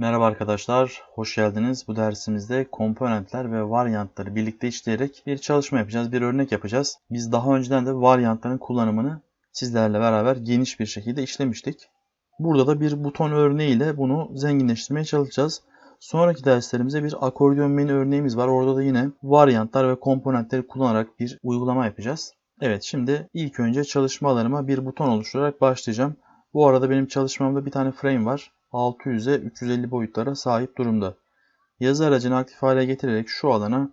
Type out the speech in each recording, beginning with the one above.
Merhaba arkadaşlar, hoş geldiniz. Bu dersimizde komponentler ve varyantları birlikte işleyerek bir çalışma yapacağız, bir örnek yapacağız. Biz daha önceden de varyantların kullanımını sizlerle beraber geniş bir şekilde işlemiştik. Burada da bir buton örneğiyle bunu zenginleştirmeye çalışacağız. Sonraki derslerimize bir akordeon menü örneğimiz var. Orada da yine varyantlar ve komponentleri kullanarak bir uygulama yapacağız. Evet şimdi ilk önce çalışma alanıma bir buton oluşturarak başlayacağım. Bu arada benim çalışmamda bir tane frame var. 600'e 350 boyutlara sahip durumda. Yazı aracını aktif hale getirerek şu alana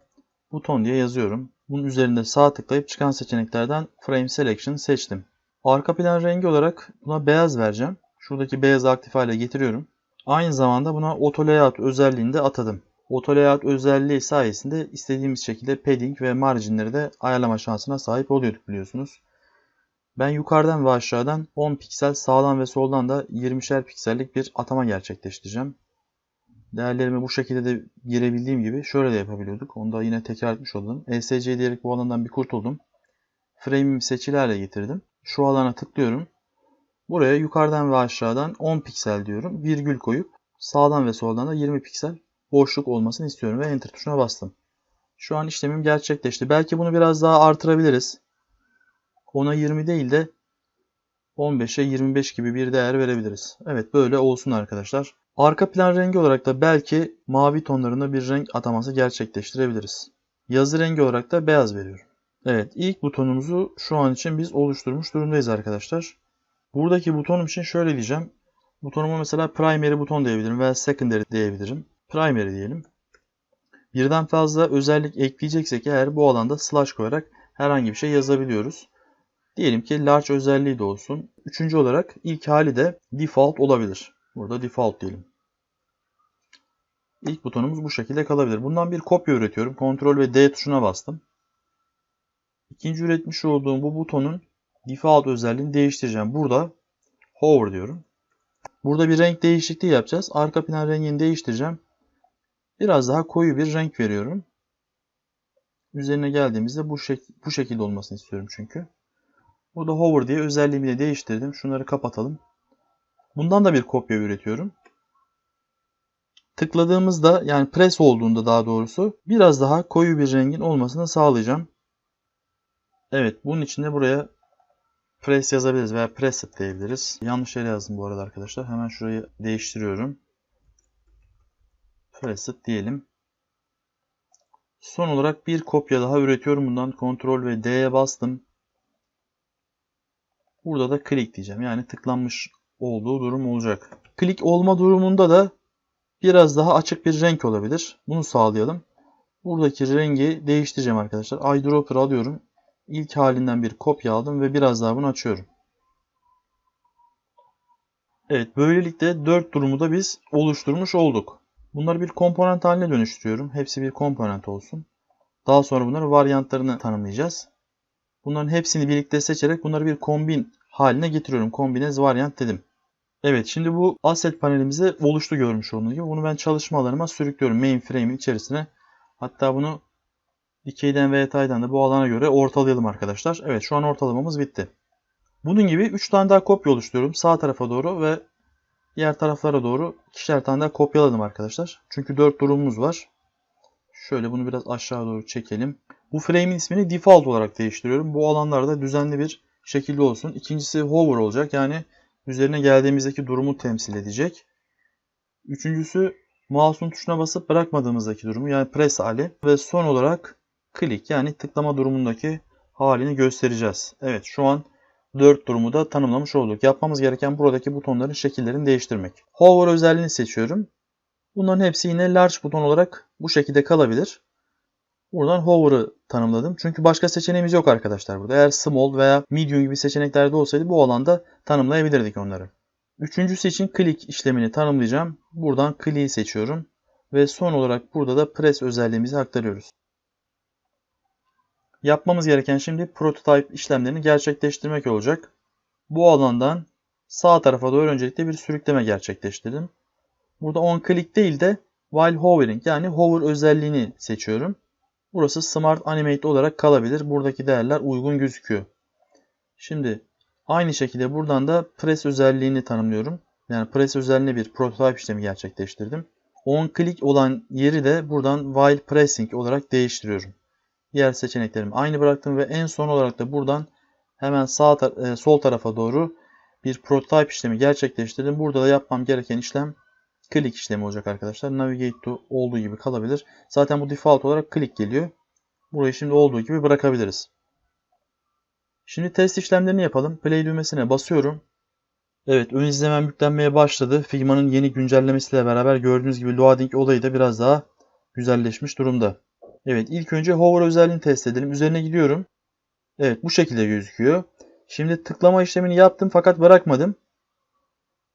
buton diye yazıyorum. Bunun üzerinde sağ tıklayıp çıkan seçeneklerden Frame Selection seçtim. Arka plan rengi olarak buna beyaz vereceğim. Şuradaki beyazı aktif hale getiriyorum. Aynı zamanda buna Auto Layout özelliğini de atadım. Auto Layout özelliği sayesinde istediğimiz şekilde padding ve marginleri de ayarlama şansına sahip oluyorduk biliyorsunuz. Ben yukarıdan ve aşağıdan 10 piksel sağdan ve soldan da 20'şer piksellik bir atama gerçekleştireceğim. Değerlerimi bu şekilde de girebildiğim gibi şöyle de yapabiliyorduk. Onu da yine tekrar etmiş oldum. ESC diyerek bu alandan bir kurtuldum. Frame'imi seçili hale getirdim. Şu alana tıklıyorum. Buraya yukarıdan ve aşağıdan 10 piksel diyorum. Virgül koyup sağdan ve soldan da 20 piksel boşluk olmasını istiyorum ve Enter tuşuna bastım. Şu an işlemim gerçekleşti. Belki bunu biraz daha artırabiliriz. 10'a 20 değil de 15'e 25 gibi bir değer verebiliriz. Evet böyle olsun arkadaşlar. Arka plan rengi olarak da belki mavi tonlarında bir renk ataması gerçekleştirebiliriz. Yazı rengi olarak da beyaz veriyorum. Evet ilk butonumuzu şu an için biz oluşturmuş durumdayız arkadaşlar. Buradaki butonum için şöyle diyeceğim. Butonuma mesela primary buton diyebilirim veya secondary diyebilirim. Primary diyelim. Birden fazla özellik ekleyeceksek eğer bu alanda slash koyarak herhangi bir şey yazabiliyoruz. Diyelim ki large özelliği de olsun. Üçüncü olarak ilk hali de default olabilir. Burada default diyelim. İlk butonumuz bu şekilde kalabilir. Bundan bir kopya üretiyorum. Ctrl ve D tuşuna bastım. İkinci üretmiş olduğum bu butonun default özelliğini değiştireceğim. Burada hover diyorum. Burada bir renk değişikliği yapacağız. Arka plan rengini değiştireceğim. Biraz daha koyu bir renk veriyorum. Üzerine geldiğimizde bu, şek bu şekilde olmasını istiyorum çünkü. Burada hover diye özelliğimi de değiştirdim. Şunları kapatalım. Bundan da bir kopya üretiyorum. Tıkladığımızda yani press olduğunda daha doğrusu biraz daha koyu bir rengin olmasını sağlayacağım. Evet bunun için de buraya press yazabiliriz veya preset diyebiliriz. Yanlış yere yazdım bu arada arkadaşlar. Hemen şurayı değiştiriyorum. Preset diyelim. Son olarak bir kopya daha üretiyorum. Bundan Ctrl ve D'ye bastım. Burada da click diyeceğim. Yani tıklanmış olduğu durum olacak. Click olma durumunda da biraz daha açık bir renk olabilir. Bunu sağlayalım. Buradaki rengi değiştireceğim arkadaşlar. Eyedropper alıyorum. İlk halinden bir kopya aldım ve biraz daha bunu açıyorum. Evet böylelikle 4 durumu da biz oluşturmuş olduk. Bunları bir komponent haline dönüştürüyorum. Hepsi bir komponent olsun. Daha sonra bunları varyantlarını tanımlayacağız. Bunların hepsini birlikte seçerek bunları bir kombin haline getiriyorum. Kombinez varyant dedim. Evet şimdi bu asset panelimizi oluştu görmüş olduğunuz gibi. Bunu ben çalışma alanıma sürüklüyorum mainframe'in içerisine. Hatta bunu dikeyden ve yataydan da bu alana göre ortalayalım arkadaşlar. Evet şu an ortalamamız bitti. Bunun gibi 3 tane daha kopya oluşturuyorum. Sağ tarafa doğru ve diğer taraflara doğru ikişer tane daha kopyaladım arkadaşlar. Çünkü 4 durumumuz var. Şöyle bunu biraz aşağı doğru çekelim. Bu frame'in ismini default olarak değiştiriyorum. Bu alanlarda düzenli bir şekilde olsun. İkincisi hover olacak. Yani üzerine geldiğimizdeki durumu temsil edecek. Üçüncüsü mouse'un tuşuna basıp bırakmadığımızdaki durumu yani press hali. Ve son olarak click yani tıklama durumundaki halini göstereceğiz. Evet şu an 4 durumu da tanımlamış olduk. Yapmamız gereken buradaki butonların şekillerini değiştirmek. Hover özelliğini seçiyorum. Bunların hepsi yine large buton olarak bu şekilde kalabilir. Buradan hover'ı tanımladım. Çünkü başka seçeneğimiz yok arkadaşlar burada. Eğer small veya medium gibi seçeneklerde olsaydı bu alanda tanımlayabilirdik onları. Üçüncüsü için click işlemini tanımlayacağım. Buradan click'i seçiyorum. Ve son olarak burada da press özelliğimizi aktarıyoruz. Yapmamız gereken şimdi prototype işlemlerini gerçekleştirmek olacak. Bu alandan sağ tarafa doğru öncelikle bir sürükleme gerçekleştirdim. Burada on click değil de while hovering yani hover özelliğini seçiyorum. Burası Smart Animate olarak kalabilir. Buradaki değerler uygun gözüküyor. Şimdi aynı şekilde buradan da Press özelliğini tanımlıyorum. Yani press özelliğine bir prototype işlemi gerçekleştirdim. On click olan yeri de buradan while pressing olarak değiştiriyorum. Diğer seçeneklerimi aynı bıraktım ve en son olarak da buradan hemen sağ tar- e, sol tarafa doğru bir prototype işlemi gerçekleştirdim. Burada da yapmam gereken işlem click işlemi olacak arkadaşlar. Navigate to olduğu gibi kalabilir. Zaten bu default olarak click geliyor. Burayı şimdi olduğu gibi bırakabiliriz. Şimdi test işlemlerini yapalım. Play düğmesine basıyorum. Evet ön izlemem yüklenmeye başladı. Figma'nın yeni güncellemesiyle beraber gördüğünüz gibi loading olayı da biraz daha güzelleşmiş durumda. Evet ilk önce hover özelliğini test edelim. Üzerine gidiyorum. Evet bu şekilde gözüküyor. Şimdi tıklama işlemini yaptım fakat bırakmadım.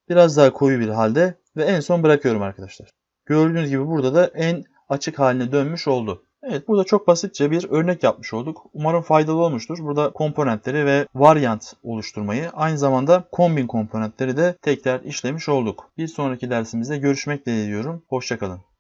Biraz daha koyu bir halde ve en son bırakıyorum arkadaşlar. Gördüğünüz gibi burada da en açık haline dönmüş oldu. Evet burada çok basitçe bir örnek yapmış olduk. Umarım faydalı olmuştur. Burada komponentleri ve varyant oluşturmayı aynı zamanda kombin komponentleri de tekrar işlemiş olduk. Bir sonraki dersimizde görüşmek dileğiyle diyorum. Hoşçakalın.